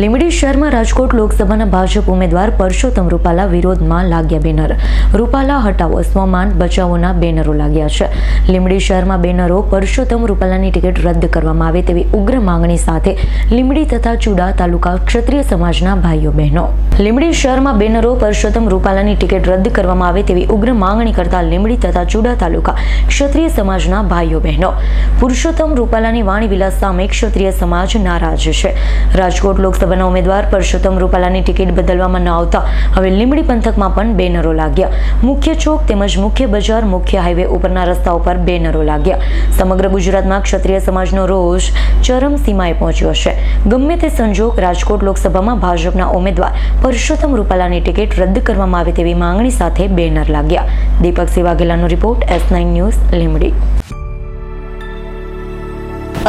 લીંબડી શહેરમાં રાજકોટ લોકસભાના ભાજપ ઉમેદવાર પરસોત્તમ રૂપાલા વિરોધમાં લાગ્યા બેનર. રૂપાલા હટાવો, સ્વમાન બચાવોના બેનરો લાગ્યા છે. લીંબડી શહેરમાં બેનરો પરસોત્તમ રૂપાલાની ટિકિટ રદ કરવામાં આવે તેવી ઉગ્ર માંગણી સાથે લીંબડી તથા ચુડા તાલુકા ક્ષત્રિય સમાજના ભાઈઓ બહેનો. લીંબડી શહેરમાં બેનરો પરસોત્તમ રૂપાલાની ટિકિટ રદ કરવામાં આવે તેવી ઉગ્ર માંગણી કરતા લીંબડી તથા ચુડા તાલુકા ક્ષત્રિય સમાજના ભાઈઓ બહેનો. પુરુષોત્તમ રૂપાલાની વાણી વિલાસ સામે ક્ષત્રિય સમાજ નારાજ છે. રાજકોટ લોકસભાના ઉમેદવાર પરસોત્તમ રૂપાલાની ટિકિટ બદલવામાં ન આવતા હવે લીંબડી પંથકમાં પણ બેનરો લાગ્યા. મુખ્ય ચોક તેમજ મુખ્ય બજાર, મુખ્ય હાઈવે ઉપરના રસ્તા ઉપર બેનરો લાગ્યા. સમગ્ર ગુજરાતમાં ક્ષત્રિય સમાજનો રોષ ચરમસીમાએ પહોંચ્યો છે. ગમે તે સંજોગ રાજકોટ લોકસભામાં ભાજપના ઉમેદવાર પરસોત્તમ રૂપાલાની ટિકિટ રદ કરવામાં આવે તેવી માંગણી સાથે બેનર લાગ્યા. Deepak સિવાઘેલાનો report S nine news, Limbdi.